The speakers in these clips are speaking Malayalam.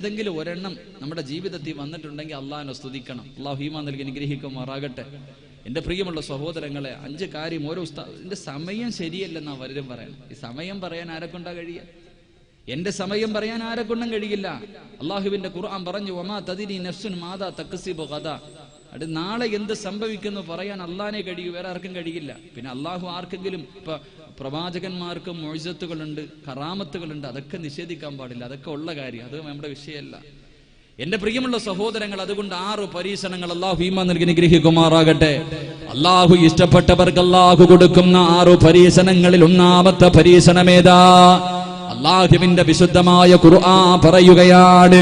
എന്തെങ്കിലും ഒരെണ്ണം നമ്മുടെ ജീവിതത്തിൽ വന്നിട്ടുണ്ടെങ്കിൽ അള്ളാഹിനെ സ്തുതിക്കണം. അള്ളാഹു ഹീമ നൽകി അനുഗ്രഹിക്കുമാറാകട്ടെ. എന്റെ പ്രിയമുള്ള സഹോദരങ്ങളെ അഞ്ച് കാര്യം ഓരോ എന്റെ സമയം ശരിയല്ലെന്നാ വരും പറയണം. ഈ സമയം പറയാൻ ആരെക്കൊണ്ടാ കഴിയ എന്റെ സമയം പറയാൻ ആരെക്കൊണ്ടും കഴിയില്ല. അള്ളാഹുവിന്റെ ഖുർആൻ പറഞ്ഞു ഒമാ തതിരി നഫ്സുൻ മാതാ തക്സിബു കഥ അത് നാളെ എന്ത് സംഭവിക്കുന്നു പറയാൻ അള്ളാനെ കഴിയൂ വേറെ ആർക്കും കഴിയില്ല. പിന്നെ അള്ളാഹു ആർക്കെങ്കിലും ഇപ്പൊ പ്രവാചകന്മാർക്കും മൊഴിസത്തുകളുണ്ട് കറാമത്തുകളുണ്ട് അതൊക്കെ നിഷേധിക്കാൻ പാടില്ല അതൊക്കെ ഉള്ള കാര്യം അത് നമ്മുടെ വിഷയമല്ല. എന്റെ പ്രിയമുള്ള സഹോദരങ്ങൾ അതുകൊണ്ട് ആറ് പരീക്ഷണങ്ങൾ അള്ളാഹു ഹീമ നൽകി നിഗ്രഹിക്കുമാറാകട്ടെ അള്ളാഹു ഇഷ്ടപ്പെട്ടവർക്ക് അള്ളാഹു കൊടുക്കുന്ന ആറു പരീക്ഷണങ്ങളിൽ ഒന്നാമത്തെ പരീക്ഷണമേതാ അള്ളാഹുവിന്റെ വിശുദ്ധമായ ഖുർആൻ പറയുകയാണ്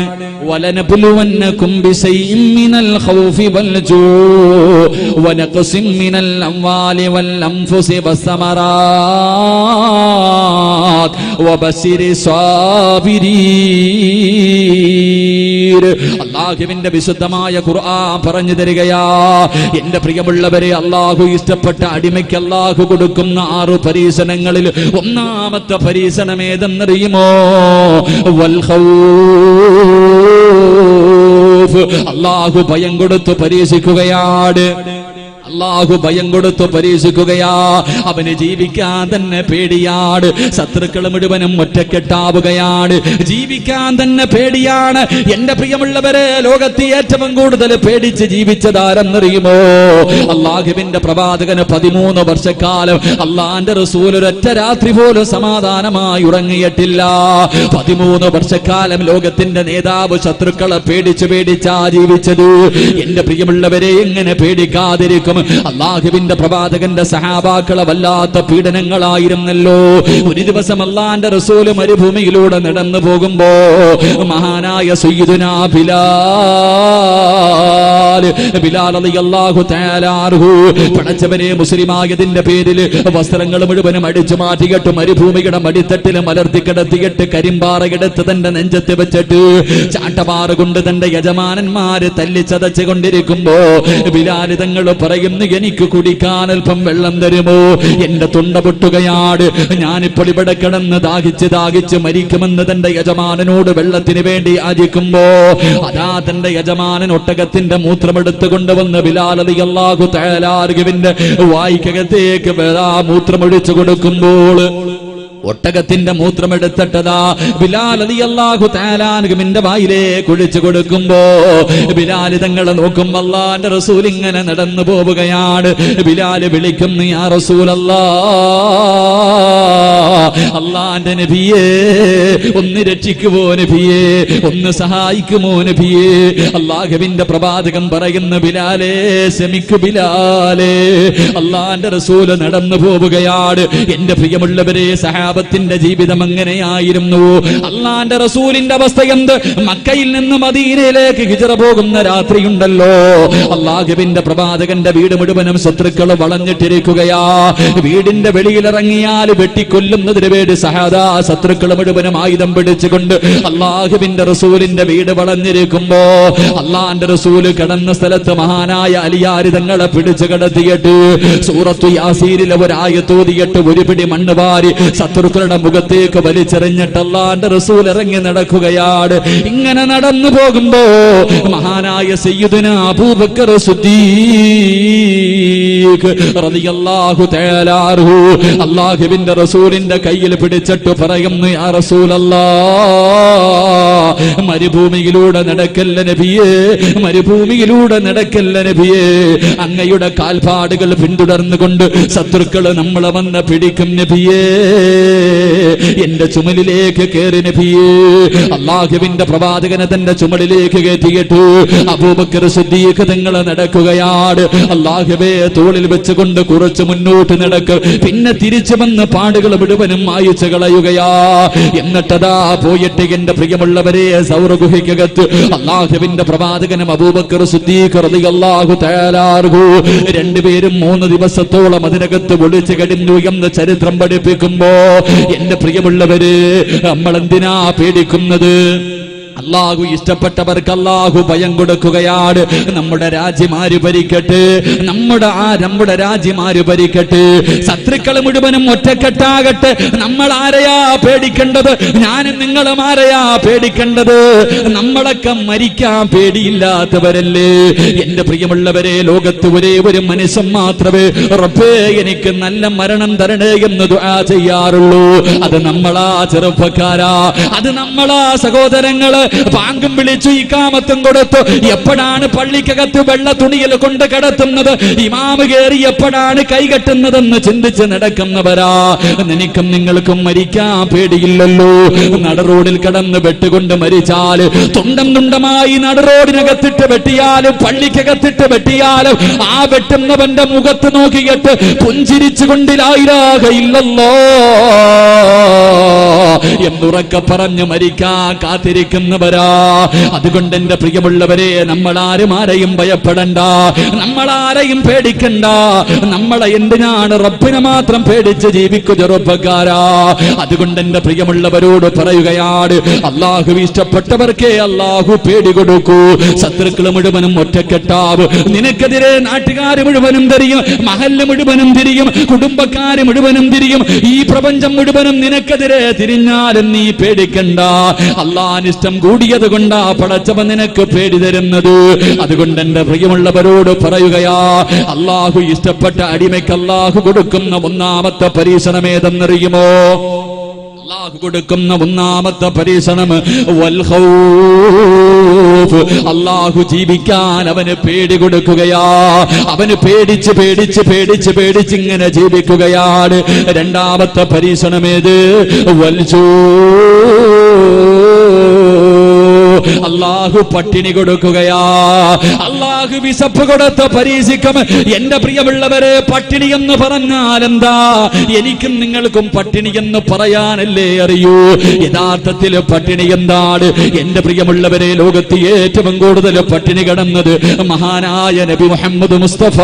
വലനബ്ലുവന്നകും ബിശൈഇൻ മിനൽ ഖൗഫി വൽ ജൂ വനഖസിം മിനൽ അംവാലി വൽ അൻഫുസി വസ്സമറാത്ത് വബശിരി സാബിരീൻ. അള്ളാഹുവിന്റെ വിശുദ്ധമായ ഖുർആൻ പറഞ്ഞു തരികയാ. എന്റെ പ്രിയമുള്ളവരെ അള്ളാഹു ഇഷ്ടപ്പെട്ട അടിമയ്ക്ക് അള്ളാഹു കൊടുക്കുന്ന ആറു പരീക്ഷണങ്ങളിൽ ഒന്നാമത്തെ പരീക്ഷണം ഏതെന്നറിയുമോ. അള്ളാഹു ഭയം കൊടുത്തു പരീക്ഷിക്കുകയാണ്. അള്ളാഹു ഭയം കൊടുത്തു പരീക്ഷിക്കുകയാ. അവന് ജീവിക്കാൻ തന്നെ പേടിയാണ്. ശത്രുക്കൾ മുഴുവനും ഒറ്റക്കെട്ടാവുകയാണ്. ജീവിക്കാൻ തന്നെ പേടിയാണ്. എന്റെ പ്രിയമുള്ളവരെ ലോകത്ത് ഏറ്റവും കൂടുതൽ പേടിച്ച് ജീവിച്ചതാരെന്നറിയുമോ? അള്ളാഹുവിന്റെ പ്രവാചകന് പതിമൂന്ന് വർഷക്കാലം അള്ളാന്റെ റസൂൽ ഒരൊറ്റ രാത്രി പോലും സമാധാനമായി ഉറങ്ങിയിട്ടില്ല. പതിമൂന്ന് വർഷക്കാലം ലോകത്തിന്റെ നേതാവ് ശത്രുക്കളെ പേടിച്ച് പേടിച്ചാ ജീവിച്ചത്. എന്റെ പ്രിയമുള്ളവരെ എങ്ങനെ പേടിക്കാതിരിക്കും അള്ളാഹുവിന്റെ പ്രവാചകന്റെ സഹാബാക്കളെ വല്ലാത്ത പീഡനങ്ങളായിരുന്നല്ലോ. ഒരു ദിവസം അള്ളാന്റെ റസൂൽ മരുഭൂമിയിലൂടെ നടന്നു പോകുമ്പോ മഹാനായ സയ്യിദുനാ ബിലാൽ പടച്ചവനെ മുസ്ലിമായതിന്റെ പേരിൽ വസ്ത്രങ്ങൾ മുഴുവനും അടിച്ചു മാറ്റിയിട്ട് മരുഭൂമിയുടെ മടിത്തട്ടിൽ മലർത്തി കിടത്തിയിട്ട് കരിമ്പാറയെടുത്ത് തന്റെ നെഞ്ചത്ത് വെച്ചിട്ട് ചാട്ടപാറ കൊണ്ട് തന്റെ യജമാനന്മാര് തല്ലിച്ചതച്ചു കൊണ്ടിരിക്കുമ്പോ ബിലാൽ തങ്ങൾ പറയുന്നു എനിക്ക് കുടിക്കാൻ അല്പം വെള്ളം തരുമോ? എന്റെ തൊണ്ട പൊട്ടുകയാണ് ഞാനിപ്പോൾ ഇവിടെ കിടന്ന് ദാഹിച്ച് ദാഹിച്ച് മരിക്കുമെന്ന് തന്റെ യജമാനനോട് വെള്ളത്തിന് വേണ്ടി ആചിക്കുമ്പോ അതാ തന്റെ യജമാനൻ ഒട്ടകത്തിന്റെ മൂത്രമെടുത്ത് കൊണ്ടുവന്ന് ബിലാലതി അള്ളാഹു തയ്യാലാർഗുവിന്റെ വായിക്കകത്തേക്ക് മൂത്രമൊഴിച്ചു കൊടുക്കുമ്പോൾ ഒട്ടകത്തിന്റെ മൂത്രമെടുത്തിട്ടതാ ബിലാൽ അലി അള്ളാഹു താലാനുഗമിന്റെ വായിലേ കുഴിച്ചു കൊടുക്കുമ്പോ ബിലാൽ തങ്ങളെ നോക്കും അള്ളാന്റെ റസൂൽ ഇങ്ങനെ നടന്നു പോവുകയാണ്. ബിലാൽ വിളിക്കുന്നു ആ റസൂൽ അല്ലാ അള്ളാന്റെ നബിയേ ഒന്ന് രക്ഷിക്കുമോ നബിയേ ഒന്ന് സഹായിക്കുമോ നബിയേ? അള്ളാഹുവിന്റെ പ്രവാചകം പറയുന്ന ബിലാലേ ശമിക്കു ബിലാലേ അള്ളാന്റെ റസൂൽ നടന്നു പോവുകയാണ്. എന്റെ പ്രിയമുള്ളവരെ സഹാബത്തിന്റെ ജീവിതം എങ്ങനെയായിരുന്നു അള്ളാന്റെ റസൂലിന്റെ അവസ്ഥ എന്ത്? മക്കയിൽ നിന്ന് മദീനയിലേക്ക് ഹിജറ പോകുന്ന രാത്രിയുണ്ടല്ലോ. അള്ളാഹുവിന്റെ പ്രവാചകന്റെ വീട് മുഴുവനും ശത്രുക്കൾ വളഞ്ഞിട്ടിരിക്കുകയാ. വീടിന്റെ വെളിയിലിറങ്ങിയാൽ വെട്ടിക്കൊല്ലുന്നതിന് വേണ്ടി സഹാദാ ശത്രുക്കൾ മുഴുവനും ആയുധം പിടിച്ചുകൊണ്ട് അള്ളാഹുവിന്റെ റസൂലിന്റെ വീട് വളഞ്ഞിരിക്കുമ്പോ അള്ളാന്റെ റസൂൽ കിടന്ന സ്ഥലത്ത് മഹാനായ അലിയാരി തങ്ങളെ പിടിച്ചു കിടത്തിയിട്ട് സൂറത്തു യാസീരിലെ ഒരായത്തോതിയിട്ട് ഒരു പിടി മണ്ണ് വാരി ശത്രുക്കളുടെ മുഖത്തേക്ക് വലിച്ചെറിഞ്ഞിട്ട് അള്ളാന്റെ റസൂൽ ഇറങ്ങി നടക്കുകയാണ്. ഇങ്ങനെ നടന്നു പോകുമ്പോ മഹാനായ സയ്യിദുന അബൂബക്കർ സിദ്ദീഖ് റളിയല്ലാഹു തആല അൻഹു. അല്ലാഹുവിന്റെ റസൂലിന്റെ കയ്യിൽ പിടിച്ചിട്ട് പറയുന്നു യാ റസൂലല്ലാ മരുഭൂമിയിലൂടെ നടക്കല്ല നബിയേ മരുഭൂമിയിലൂടെ നടക്കല്ല നബിയേ. അങ്ങയുടെ കാൽപാടുകൾ പിന്തുടർന്നുകൊണ്ട് ശത്രുക്കൾ നമ്മളെ വന്ന് പിടിക്കും നബിയേ. എന്റെ ചുമലിലേക്ക് കയറി നബിയേ. അള്ളാഹുവിന്റെ പ്രവാചകനെ തന്റെ ചുമലിലേക്ക് കയറ്റിയിട്ടു അബൂബക്കർ സിദ്ദീഖ് നിങ്ങൾ നടക്കുകയാണ്. അള്ളാഹുവേ തോളിൽ വെച്ചുകൊണ്ട് കുറച്ച് മുന്നോട്ട് നടക്ക്. പിന്നെ തിരിച്ചു വന്ന് പാടുകൾ മുഴുവനും മായിച്ചു കളയുകയാ. എന്നിട്ടതാ പോയിട്ട് എന്റെ പ്രിയമുള്ളവരെ സൗരഗുഹിക്കകത്ത് അള്ളാഹുവിന്റെ പ്രവാചകനും അബൂബക്കർ തആല അൻഹു രണ്ടുപേരും മൂന്ന് ദിവസത്തോളം അതിനകത്ത് ഒളിച്ചു കഴിഞ്ഞു എന്ന് ചരിത്രം പഠിപ്പിക്കുമ്പോ എന്റെ പ്രിയമുള്ളവര് നമ്മൾ എന്തിനാ പേടിക്കുന്നത്? അള്ളാഹു ഇഷ്ടപ്പെട്ടവർക്ക് അള്ളാഹു ഭയം കൊടുക്കുകയാണ്. നമ്മുടെ രാജ്യമാര് ഭരിക്കട്ടെ. നമ്മുടെ ആ നമ്മുടെ രാജ്യമാര് ഭരിക്കട്ടെ. ശത്രുക്കൾ മുഴുവനും ഒറ്റക്കെട്ടാകട്ടെ. നമ്മൾ ആരെയാ പേടിക്കേണ്ടത്? ഞാനും നിങ്ങളും ആരെയാ പേടിക്കേണ്ടത്? നമ്മളൊക്കെ മരിക്കാൻ പേടിയില്ലാത്തവരല്ലേ? എന്റെ പ്രിയമുള്ളവരെ ലോകത്ത് ഒരേ ഒരു മനുഷ്യൻ മാത്രമേ റബ്ബേ എനിക്ക് നല്ല മരണം തരണേ എന്ന് ദുആ ചെയ്യാറുള്ളൂ. അത് നമ്മളാ ചെറുപ്പക്കാരാ. അത് നമ്മളാ സഹോദരങ്ങൾ. പാങ്കും വിളിച്ചു ഈ കാമത്തും കൊടുത്തു. എപ്പോഴാണ് പള്ളിക്കകത്ത് വെള്ള തുണിയിൽ കൊണ്ട് കിടത്തുന്നത്? ഇമാമ് കയറി എപ്പോഴാണ് കൈകെട്ടുന്നതെന്ന് ചിന്തിച്ച് നടക്കുന്നവരാ. നിനക്കും നിങ്ങൾക്കും മരിക്കാൻ പേടിയില്ലല്ലോ. നടറോഡിൽ കടന്ന് വെട്ടുകൊണ്ട് മരിച്ചാൽ തുണ്ടം തുണ്ടമായി നടറോഡിനകത്തിട്ട് വെട്ടിയാലും പള്ളിക്കകത്തിട്ട് വെട്ടിയാലും ആ വെട്ടുന്നവന്റെ മുഖത്ത് നോക്കിയിട്ട് പുഞ്ചിരിച്ചുകൊണ്ടിലായിരാകയില്ലല്ലോ. എന്നുറക്കെ പറഞ്ഞു മരിക്കാൻ കാത്തിരിക്കുന്നവരാ അതുകൊണ്ട് എന്റെ പ്രിയമുള്ളവരെ നമ്മൾ ആരും ആരെയും ഭയപ്പെടണ്ട. നമ്മൾ ആരെയും പേടിക്കണ്ട. നമ്മളെ എന്തിനാണ് റബ്ബിനെ മാത്രം പേടിച്ച് ജീവിക്കു ചെറുപ്പക്കാരാ അതുകൊണ്ട് എന്റെ പ്രിയമുള്ളവരോട് പറയുകയാണ് അള്ളാഹു ഇഷ്ടപ്പെട്ടവർക്കേ അള്ളാഹു പേടി കൊടുക്കൂ. ശത്രുക്കൾ മുഴുവനും ഒറ്റക്കെട്ടാവ്. നിനക്കെതിരെ നാട്ടുകാർ മുഴുവനും തിരിയും മഹല്ല് മുഴുവനും തിരിയും കുടുംബക്കാര് മുഴുവനും തിരിയും ഈ പ്രപഞ്ചം മുഴുവനും നിനക്കെതിരെ തിരിഞ്ഞാലും നീ പേടിക്കണ്ട. അള്ളാനിഷ്ടം കൂടിയത് കൊണ്ടാ പടച്ചവൻ നിനക്ക് പേടി തരുന്നത്. അതുകൊണ്ട് എന്റെ പ്രിയമുള്ളവരോട് പറയുകയാ അള്ളാഹു ഇഷ്ടപ്പെട്ട അടിമയ്ക്ക് അള്ളാഹു കൊടുക്കുന്ന ഒന്നാമത്തെ പരീക്ഷണമേതെന്നറിയുമോ? അള്ളാഹു കൊടുക്കുന്ന ഒന്നാമത്തെ പരീക്ഷണം. അള്ളാഹു ജീവിക്കാൻ അവന് പേടി കൊടുക്കുകയാ. അവന് പേടിച്ച് പേടിച്ച് പേടിച്ച് പേടിച്ച് ഇങ്ങനെ ജീവിക്കുകയാണ്. രണ്ടാമത്തെ പരീക്ഷണമേത്? വൽജൂ അള്ളാഹു പട്ടിണി കൊടുക്കുകയാ. അള്ളാഹു വിശപ്പ് കൊടുത്ത് പരീക്ഷിക്കും. എന്റെ പ്രിയമുള്ളവരെ പട്ടിണി എന്ന് പറഞ്ഞാൽ എന്താ എനിക്കും നിങ്ങൾക്കും പട്ടിണി എന്ന് പറയാനല്ലേ അറിയൂ. യഥാർത്ഥത്തിൽ പട്ടിണി എന്താണ്? എന്റെ പ്രിയമുള്ളവരെ ലോകത്ത് ഏറ്റവും കൂടുതൽ പട്ടിണി കിടന്നത് മഹാനായ നബി മുഹമ്മദ് മുസ്തഫ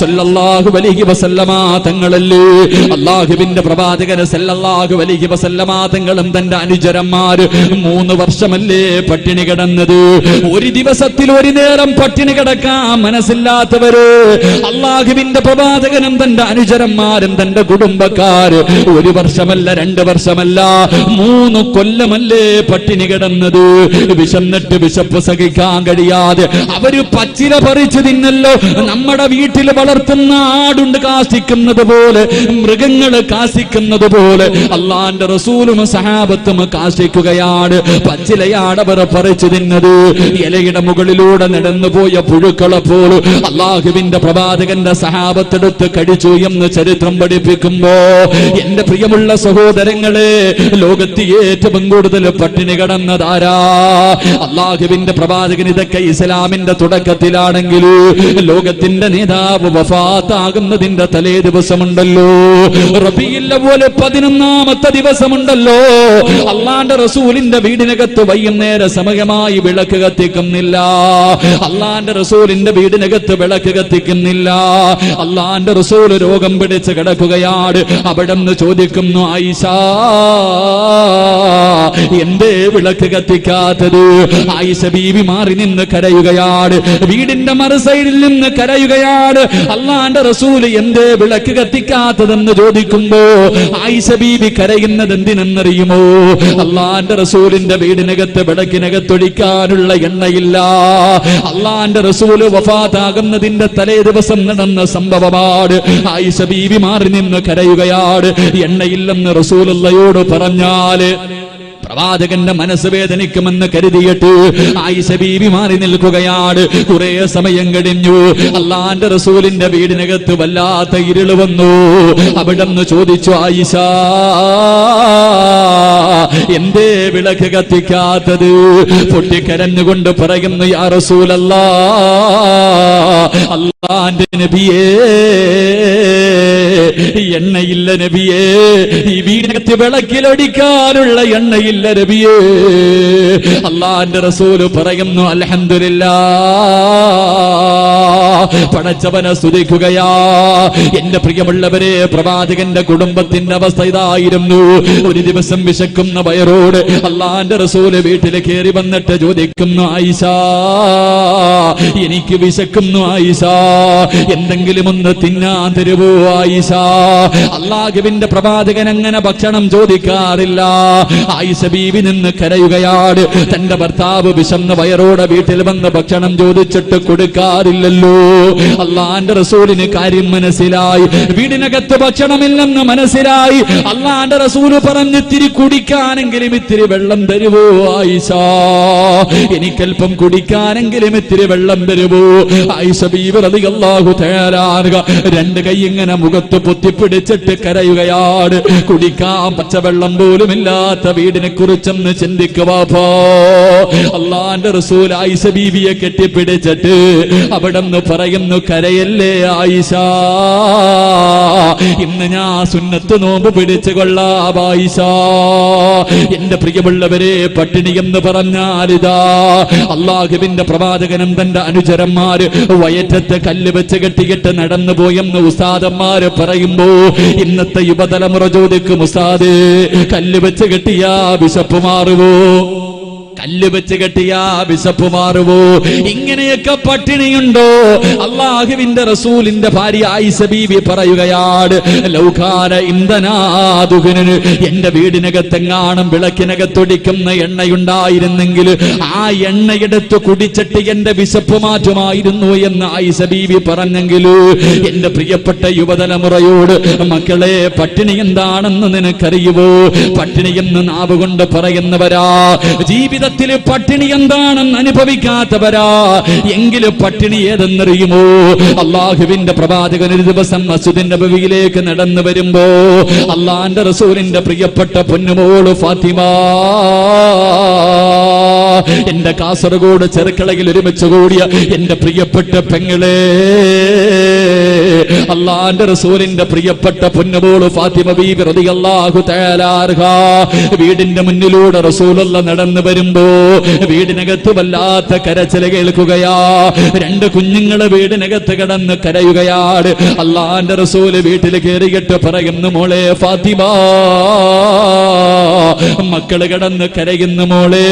സല്ലല്ലാഹു അലൈഹി വസല്ലമ തങ്ങളല്ലേ. അള്ളാഹുവിന്റെ പ്രവാചകന് സല്ലല്ലാഹു അലൈഹി വസല്ലമ തങ്ങളും തന്റെ അനുചരന്മാര് മൂന്ന് വർഷമല്ലേ പട്ടിണി കിടന്നത്? ഒരു ദിവസത്തിൽ ഒരു നേരം പട്ടിണി കിടക്കാൻ മനസ്സില്ലാത്തവര്. അള്ളാഹുവിന്റെ പ്രവാചകനും തന്റെ അനുചരന്മാരും തന്റെ കുടുംബക്കാര്. ഒരു വർഷമല്ല രണ്ട് വർഷമല്ല മൂന്ന് കൊല്ലമല്ലേ പട്ടിണി കിടന്നത്. വിശന്നിട്ട് വിശപ്പ് സഹിക്കാൻ കഴിയാതെ അവർ പച്ചില പറിച്ചു തിന്നല്ലോ. നമ്മുടെ വീട്ടിൽ വളർത്തുന്ന ആടുണ്ട് കാശിക്കുന്നത് പോലെ മൃഗങ്ങൾ കാശിക്കുന്നത് പോലെ അള്ളാന്റെ റസൂലും സഹാബത്തും കാശിക്കുകയാണ് പച്ചിലയാണ് അവർ പറിച്ചു തിന്നത്. ഇലയുടെ മുകളിലൂടെ നടന്നു പോയ പുഴുക്കളെ പോലും അള്ളാഹുവിന്റെ പ്രവാചകന്റെ സഹാബത്തെടുത്ത് കടിച്ചു എന്ന് ചരിത്രം പഠിപ്പിക്കുമ്പോ എന്റെ പ്രിയമുള്ള സഹോദരങ്ങളെ ലോകത്ത് ഏറ്റവും കൂടുതൽ പട്ടിണി കടന്നതാരാ? അള്ളാഹുവിന്റെ പ്രവാചകൻ ഇതൊക്കെ ഇസ്ലാമിന്റെ തുടക്കത്തിലാണെങ്കിലും ലോകത്തിന്റെ നേതാവ് വഫാത്താകുന്നതിന്റെ തലേ ദിവസമുണ്ടല്ലോ. റബിയില്ല പോലെ പതിനൊന്നാമത്തെ ദിവസമുണ്ടല്ലോ. അള്ളാന്റെ റസൂലിന്റെ വീടിനകത്ത് വൈകുന്നേര സമയമായി വിളക്ക് കത്തിക്കുന്നില്ല. അള്ളാന്റെ റസൂലിന്റെ വീടിനകത്ത് വിളക്ക് കത്തിക്കുന്നില്ല. അള്ളാന്റെ റസൂൽ രോഗം പിടിച്ച് കിടക്കുകയാണ്. അവിടെ നിന്ന് ചോദിക്കുന്നു ആയിഷ എന്തേ വിളക്ക് കത്തിക്കാത്തത്? ആയിഷ ബീവി മാറി നിന്ന് കരയുകയാണ്. വീടിന്റെ മറുസൈഡിൽ നിന്ന് കരയുകയാണ്. അള്ളാന്റെ റസൂൽ എന്തേ വിളക്ക് കത്തിക്കാത്തതെന്ന് ചോദിക്കുമ്പോ ആയിഷ ബീവി കരയുന്നത് എന്തിനെന്നറിയുമോ? അള്ളാന്റെ റസൂലിന്റെ വീടിനകത്ത് വിളക്കിനകത്തൊഴിക്കാനുള്ള എണ്ണയില്ല. അള്ളാന്റെ റസൂൽ വഫാത്താകുന്നതിന്റെ തലേ ദിവസം നടന്ന സംഭവമാണ്. ആയിഷ ബീവി മാറി നിന്ന് കരയുകയാണ്. എണ്ണയില്ലെന്ന് റസൂലുള്ളയോട് പറഞ്ഞാൽ പ്രവാചകന്റെ മനസ്സ് വേദനിക്കുമെന്ന് കരുതിയിട്ട് ആയിഷ ബീവി മാറി നിൽക്കുകയാണ്. കുറെ സമയം കഴിഞ്ഞു. അള്ളാന്റെ റസൂലിന്റെ വീടിനകത്ത് വല്ലാത്ത ഇരുൾ വന്നു. അവിടെ ചോദിച്ചു ആയിഷ എന്റെ വിളക്ക് കത്തിക്കാത്തത്? പൊട്ടിക്കരഞ്ഞുകൊണ്ട് പറയുന്നു യാ റസൂലല്ലാ അള്ളാന്റെ നബിയേ എണ്ണയില്ല നബിയേ. ഈ വീടിനകത്ത് വിളക്കിലൊടിക്കാനുള്ള എണ്ണയില്ല നബിയേ. അള്ളാന്റെ റസൂൽ പറയുന്നു അൽഹംദുലില്ലാ. പടച്ചവനെ സ്തുതിക്കുകയാ. എന്റെ പ്രിയമുള്ളവരെ പ്രവാചകന്റെ കുടുംബത്തിന്റെ അവസ്ഥ ഇതായിരുന്നു. ഒരു ദിവസം വിശക്കുന്ന വയറോട് അള്ളാന്റെ റസൂൽ വീട്ടിൽ കയറി വന്നിട്ട് ചോദിക്കുന്നു ആയിഷ എനിക്ക് വിശക്കുന്നു ആയിഷ. എന്തെങ്കിലും ഒന്ന് തിന്നാൻ തരുവോ ആയിഷ? അള്ളാഹുവിന്റെ പ്രവാചകൻ അങ്ങനെ ഭക്ഷണം ചോദിക്കാറില്ല. ആയിഷ ബീവി നിന്ന് കരയുകയാണ്. തന്റെ ഭർത്താവ് വിശന്ന വയറോടെ വീട്ടിൽ വന്ന് ഭക്ഷണം ചോദിച്ചിട്ട് കൊടുക്കാറില്ലല്ലോ. അള്ളാന്റെ റസൂലിന് കാര്യം മനസ്സിലായി. വീടിനകത്ത് ഭക്ഷണമില്ലെന്ന് മനസ്സിലായി. അള്ളാന്റെ റസൂൽ പറഞ്ഞ് ഇത്തിരി കുടിക്കാനെങ്കിലും ഇത്തിരി വെള്ളം തരുവോ ആയിഷ? എനിക്കല്പം കുടിക്കാനെങ്കിലും ഇത്തിരി വെള്ളം തരുവോ? ആയിഷ അള്ളാഹു തയ്യാറാകുക രണ്ട് കൈ ഇങ്ങനെ മുഖത്ത് പൊത്തിപ്പിടിച്ചിട്ട് കരയുകയാണ്. കുടിക്കാൻ പച്ചവെള്ളം പോലും ഇല്ലാത്ത വീടിനെ കുറിച്ചൊന്ന് ചിന്തിക്കുവാപ്പോ അള്ളാന്റെ റസൂൽ ആയിഷ ബീവിയെ കെട്ടിപ്പിടിച്ചിട്ട് അവിടെ നിന്ന് പറയുന്നു കരയല്ലേ ആയിഷ? ഇന്ന് ഞാൻ സുന്നത്ത് നോമ്പ് പിടിച്ചു കൊള്ളാം ആയിഷ. എന്റെ പ്രിയമുള്ളവരെ പട്ടിണി എന്ന് പറഞ്ഞാലിതാ അള്ളാഹുവിന്റെ പ്രവാചകനും തന്റെ അനുചരന്മാര് വയറ്റത്ത് കല്ല് വെച്ച് കെട്ടിയിട്ട് നടന്നു പോയെന്ന് ഉസ്താദന്മാര് പറയുമ്പോ ഇന്നത്തെ യുവതലമുറ ചോദിക്കും ഉസ്താദ് കല്ല് വെച്ച് കെട്ടിയാ വിശപ്പ് മാറുവോ? കല്ല് വെച്ച് കെട്ടിയ വിശപ്പ് മാറുവോ? ഇങ്ങനെയൊക്കെ പട്ടിണിയുണ്ടോ? അള്ളാഹുവിന്റെ റസൂലിന്റെ ഭാര്യ ആയിഷ ബീവി പറയുകയാണ് ലൗകാര ഇന്ധനാതുകന് എന്റെ വീടിനകത്തെങ്ങാണം വിളക്കിനകത്തൊടിക്കുന്ന എണ്ണയുണ്ടായിരുന്നെങ്കിൽ ആ എണ്ണയെടുത്ത് കുടിച്ചിട്ട് എന്റെ വിശപ്പ് മാറ്റുമായിരുന്നു എന്ന് ആയിഷ ബീവി പറഞ്ഞെങ്കിലോ എന്റെ പ്രിയപ്പെട്ട യുവതലമുറയോട് മക്കളെ പട്ടിണി എന്താണെന്ന് നിനക്കറിയുവോ? പട്ടിണി എന്ന് നാവ് കൊണ്ട് പറയുന്നവരാ ജീവിതത്തിൽ പട്ടിണി എന്താണെന്ന് അനുഭവിക്കാത്തവരാ. എങ്കിലും പട്ടിണി ഏതെന്നറിയുമോ? അള്ളാഹുവിന്റെ പ്രവാചകൻ ഒരു ദിവസം മസുദിന്റെ ഭവിയിലേക്ക് നടന്നു വരുമ്പോ അള്ളാന്റെ റസൂലിന്റെ പ്രിയപ്പെട്ട പൊന്നുമോൾ ഫാത്തിമ എന്റെ കാസർഗോഡ് ചെറുക്കളയിൽ ഒരുമിച്ച് കൂടിയ എന്റെ പ്രിയപ്പെട്ട പെങ്ങളെ. അള്ളാന്റെ റസൂലിന്റെ പ്രിയപ്പെട്ട പൊന്നുപോൾ ഫാത്തിമ ബീബി റളിയല്ലാഹു തആലാർഹ വീടിന്റെ മുന്നിലൂടെ റസൂലുള്ള നടന്നു വരുമ്പോ വീടിനകത്ത് വല്ലാത്ത കരച്ചില കേൾക്കുകയാ. രണ്ട് കുഞ്ഞുങ്ങൾ വീടിനകത്ത് കിടന്ന് കരയുകയാണ്. അള്ളാന്റെ റസൂൽ വീട്ടിൽ കയറിയിട്ട് പറയുന്നു മോളെ ഫാത്തിമ. മക്കൾ കിടന്ന് കരയുന്നു മോളെ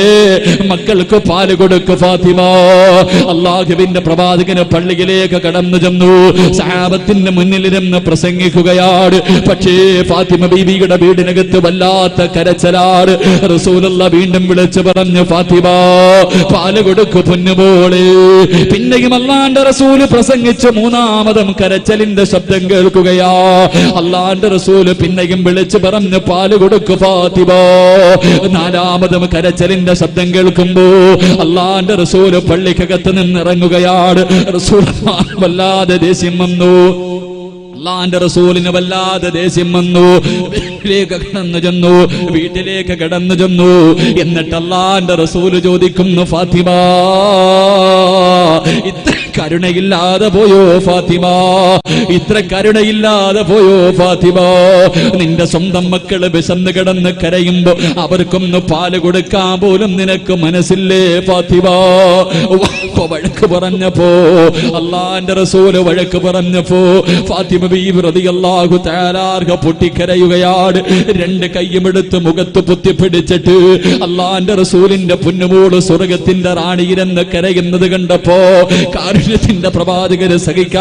മക്കൾക്ക് പാൽ കൊടുക്ക് ഫാത്തിമ. അള്ളാഹുവിന്റെ പ്രവാചകന് പള്ളിയിലേക്ക് കടന്നു ചെന്നു. സഹാബത്തിന്റെ മുന്നിലിരുന്ന് പ്രസംഗിക്കുകയാണ്. പക്ഷേ ഫാത്തിമ ബീബിയുടെ വീടിനകത്ത് വല്ലാത്ത കരച്ചലാണ്. റസൂലുള്ള വീണ്ടും വിളിച്ചു പറഞ്ഞു ഫാത്തിമ പാൽ കൊടുക്കു പൊന്നുപോലെ പിന്നെയും അള്ളാന്റെ റസൂൽ പ്രസംഗിച്ച് മൂന്നാമതും കരച്ചലിന്റെ ശബ്ദം കേൾക്കുകയാ. അള്ളാന്റെ റസൂൽ പിന്നെയും വിളിച്ചു പറഞ്ഞു പാൽ കൊടുക്ക് ഫാത്തിമ. നാലാമതും കരച്ചലിന്റെ ശബ്ദം കേൾക്കുമ്പോ അള്ളാന്റെ റസൂൽ പള്ളിക്കകത്ത് നിന്നിറങ്ങുകയാണ്. റസൂൽ വല്ലാതെ ദേഷ്യം വന്നു. അള്ളാന്റെ റസൂലിന് വല്ലാതെ ദേഷ്യം വന്നു. വീട്ടിലേക്ക് കടന്നു ചെന്നു. വീട്ടിലേക്ക് കടന്നു ചെന്നു. എന്നിട്ട് അള്ളാന്റെ റസൂൽ ചോദിക്കുന്നു ഫാത്തിമ ഇത്ര കരുണയില്ലാതെ പോയോ ഫാത്തിമ? ഇത്ര കരുണയില്ലാതെ പോയോ ഫാത്തിമ? നിന്റെ സ്വന്തം മക്കൾ വിശന്ന് കിടന്ന് കരയുമ്പോ അവർക്കൊന്ന് പാൽ കൊടുക്കാൻ പോലും നിനക്ക് മനസ്സില്ലേ ഫാത്തിമ? വഴക്ക് പറഞ്ഞപ്പോ അള്ളാന്റെ റസൂൽ വഴക്ക് പറഞ്ഞപ്പോ ഫാത്തിമ ബി പ്രതി അള്ളാഹു തയ്യാറാർഹ പൊട്ടിക്കരയുകയാണ്. രണ്ട് കൈയുമെടുത്ത് മുഖത്ത് പൊത്തിപ്പിടിച്ചിട്ട് അള്ളാന്റെ റസൂലിന്റെ പൊന്നുമോൾ സ്വർഗത്തിന്റെ റാണിയിലെന്ന് കരയുന്നത് കണ്ടപ്പോ കാരുണ്യത്തിന്റെ പ്രവാചകരെ സഹിക്കാൻ